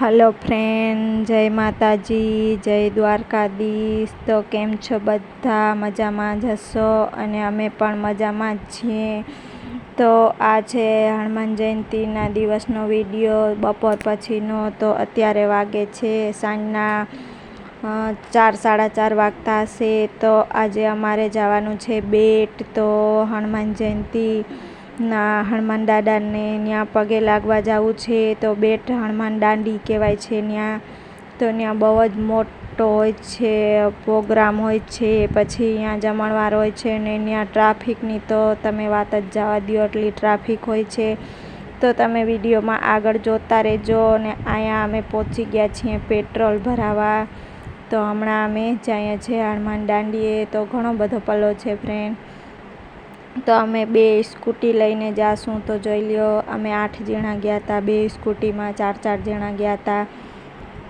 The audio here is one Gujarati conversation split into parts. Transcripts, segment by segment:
હલો ફ્રેન્ડ, જય માતાજી, જય દ્વારકાધીશ. તો કેમ છો બધા? મજામાં જ હશો? અને અમે પણ મજામાં જ છીએ. તો આ છે હનુમાન જયંતીના દિવસનો વીડિયો બપોર પછીનો, તો અત્યારે વાગે છે સાંજના ચાર, સાડા ચાર વાગતા હશે. તો આજે અમારે જવાનું છે બેટ. તો હનુમાન જયંતી ના, હનુમાન દાદાને ત્યાં પગે લાગવા જવું છે, તો બેટ હનુમાન દાંડી કહેવાય છે ત્યાં તો ત્યાં બહુ જ મોટો હોય છે, પ્રોગ્રામ હોય છે, પછી ત્યાં જમણવાર હોય છે ને ત્યાં ટ્રાફિકની તો તમે વાત જ જવા દો એટલી ટ્રાફિક હોય છે. તો તમે વિડીયોમાં આગળ જોતા રહેજો અને અહીંયા અમે પહોંચી ગયા છીએ પેટ્રોલ ભરાવા. તો હમણાં અમે જઈએ છીએ હનુમાન દાંડીએ, તો ઘણો બધો પલ્લો છે ફ્રેન્ડ તો અમે બે સ્કૂટી લઈને જાશું. તો જોઈ લ્યો, અમે આઠ જણા ગયા હતા બે સ્કૂટીમાં ચાર ચાર જણા ગયા હતા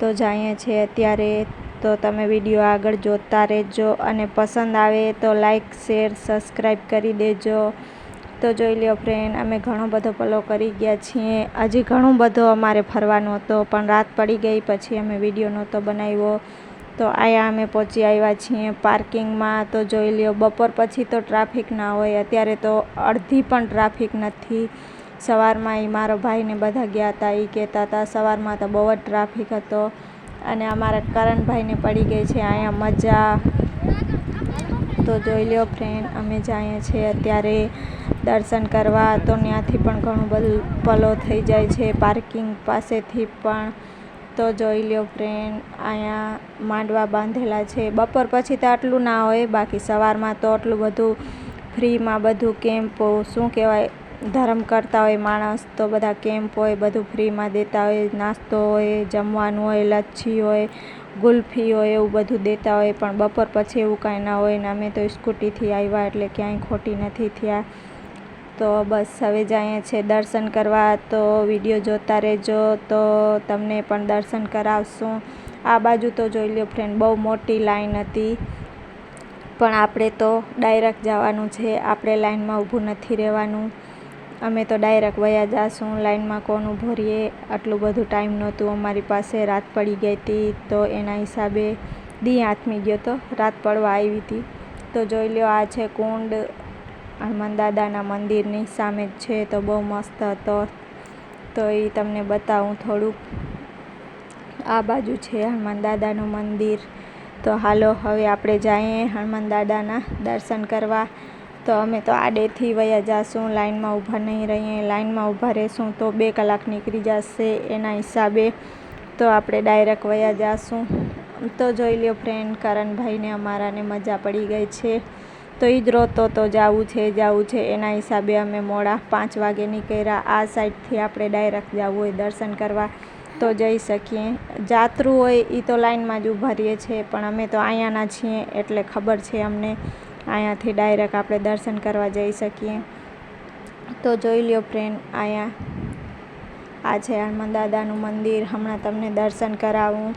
તો જઈએ છીએ અત્યારે. તો તમે વીડિયો આગળ જોતા રહેજો અને પસંદ આવે તો લાઈક, શેર, સબસ્ક્રાઈબ કરી દેજો. તો જોઈ લ્યો ફ્રેન્ડ, અમે ઘણો બધો પલો કરી ગયા છીએ. હજી ઘણું બધો અમારે ફરવાનો હતો, પણ રાત પડી ગઈ, પછી અમે વીડિયો નહોતો બનાવ્યો. તો અહીંયા અમે પહોંચી આવ્યા છીએ પાર્કિંગમાં. તો જોઈ લ્યો, બપોર પછી તો ટ્રાફિક ના હોય. અત્યારે તો અડધી પણ ટ્રાફિક નથી. સવારમાં એ મારો ભાઈને બધા ગયા હતા એ કહેતા હતા સવારમાં તો બહુ જ ટ્રાફિક હતો. અને અમારા કરણભાઈને પડી ગઈ છે અહીંયા મજા. તો જોઈ લ્યો ફ્રેન્ડ અમે જઈએ છીએ અત્યારે દર્શન કરવા. તો ત્યાંથી પણ ઘણું બધું પલો થઈ જાય છે, પાર્કિંગ પાસેથી પણ. તો જોઈ લ્યો ફ્રેન્ડ અહીંયા માંડવા બાંધેલા છે. બપોર પછી તો આટલું ના હોય, બાકી સવારમાં તો આટલું બધું ફ્રીમાં બધું કેમ્પો શું કહેવાય, ધર્મ કરતા હોય માણસ તો બધા કેમ્પ હોય, બધું ફ્રીમાં દેતા હોય, નાસ્તો હોય, જમવાનું હોય, લચ્છી હોય, ગુલ્ફી હોય, એવું બધું દેતા હોય. પણ બપોર પછી એવું કાંઈ ના હોય ને અમે તો સ્કૂટીથી આવ્યા એટલે ક્યાંય ખોટી નથી થયા. તો બસ હવે જઈએ છે દર્શન કરવા. તો વીડિયો જોતા રહેજો. તો તમને પણ દર્શન કરાવશું. આ બાજુ તો જોઈ લો ફ્રેન્ડ બહુ મોટી લાઈન હતી. પણ આપણે તો ડાયરેક્ટ જવાનું છે. આપણે લાઈનમાં ઊભું નથી રહેવાનું. અમે તો ડાયરેક્ટ વયા જાશું. લાઈનમાં કોણ ઊભો રહીએ? આટલું બધું ટાઈમ નહોતું અમારી પાસે. રાત પડી ગઈ હતી. તો એના હિસાબે દી આથમી ગયો તો રાત પડવા આવી હતી. તો જોઈ લો આ છે કુંડ. હનુમાન દાદાના મંદિરની સામે જ છે, તો બહુ મસ્ત હતો. તો એ તમને બતાવું થોડુંક. આ બાજુ છે હનુમાન દાદાનું મંદિર. તો હાલો, હવે આપણે જઈએ હનુમાન દાદાના દર્શન કરવા. તો અમે તો આડેથી વયા જાશું, લાઈનમાં ઊભા નહીં રહીએ. લાઈનમાં ઊભા રહેશું તો બે કલાક નીકળી જશે એના હિસાબે. તો આપણે ડાયરેક્ટ વયા જાશું. તો જોઈ લ્યો ફ્રેન્ડ કરણભાઈને અમારાને મજા પડી ગઈ છે. તો એ જ રોતો તો જવું છે જવું છે. એના હિસાબે અમે મોડા પાંચ વાગે નીકળ્યા. આ સાઈડથી આપણે ડાયરેક્ટ જવું હોય, દર્શન કરવા તો જઈ શકીએ. જાત્રું હોય એ તો લાઈનમાં જ ઊભા રહીએ છીએ, પણ અમે તો અહીંયાના છીએ એટલે ખબર છે અમને. અહીંયાથી ડાયરેક્ટ આપણે દર્શન કરવા જઈ શકીએ. તો જોઈ લ્યો ફ્રેન્ડ અહીંયા આ છે હનુમાન દાદાનું મંદિર. હમણાં તમને દર્શન કરાવું.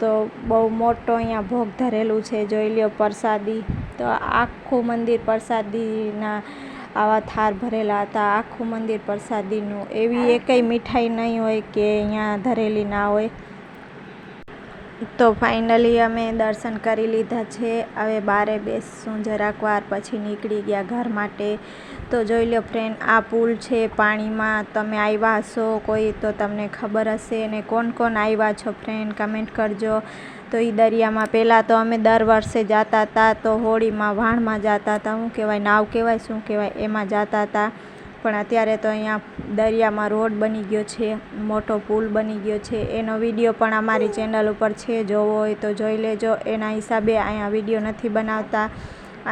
તો બહુ મોટો અહીંયા ભોગ ધરેલું છે, જોઈ લ્યો પ્રસાદી. તો આખું મંદિર પ્રસાદીના આવા થાર ભરેલા હતા. આખું મંદિર પ્રસાદીનું. એવી એકેય મીઠાઈ નહીં હોય કે અહીંયા ધરેલી ના હોય. તો ફાઇનલી અમે દર્શન કરી લીધા છે. હવે બારે બેસશું જરાક વાર પછી નીકળી ગયા ઘર માટે. તો જોઈ લો ફ્રેન્ડ આ પુલ છે પાણીમાં. તમે આવ્યા હશો કોઈ તો તમને ખબર હશે. અને કોણ કોણ આવ્યા છો ફ્રેન્ડ કમેન્ટ કરજો. તો એ દરિયામાં પહેલાં તો અમે દર વર્ષે જતા હતા તો હોળીમાં, વાણમાં જતા હતા શું કહેવાય, નાવ કહેવાય, શું કહેવાય, એમાં જતા હતા પણ અત્યારે તો અહીંયા દરિયામાં રોડ બની ગયો છે, મોટો પુલ બની ગયો છે. એનો વીડિયો પણ અમારી ચેનલ ઉપર છે, જોવો હોય તો જોઈ લેજો. એના હિસાબે અહીંયા વીડિયો નથી બનાવતા.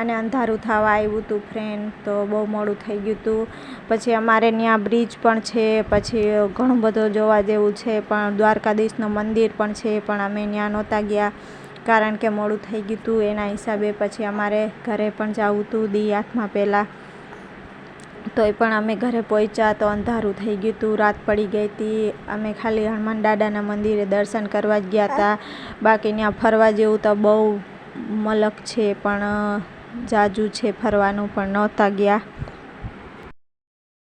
અને અંધારું થવા આવ્યું હતું ફ્રેન્ડ તો બહુ મોડું થઈ ગયું હતું પછી અમારે ત્યાં બ્રિજ પણ છે, પછી ઘણું બધું જોવા જેવું છે, પણ દ્વારકાધીશનું મંદિર પણ છે, પણ અમે ત્યાં નહોતા ગયા. કારણ કે મોડું થઈ ગયું હતું એના હિસાબે પછી અમારે ઘરે પણ જવું હતું દી આઠમાં પહેલાં. તોય પણ અમે ઘરે પહોંચ્યા તો અંધારું થઈ ગયું હતું, રાત પડી ગઈ હતી. અમે ખાલી હનુમાન દાદાના મંદિરે દર્શન કરવા જ ગયા હતા. બાકી ત્યાં ફરવા જેવું તો બહુ મલક છે, પણ જાજુ છે ફરવાનું, પણ નહોતા ગયા.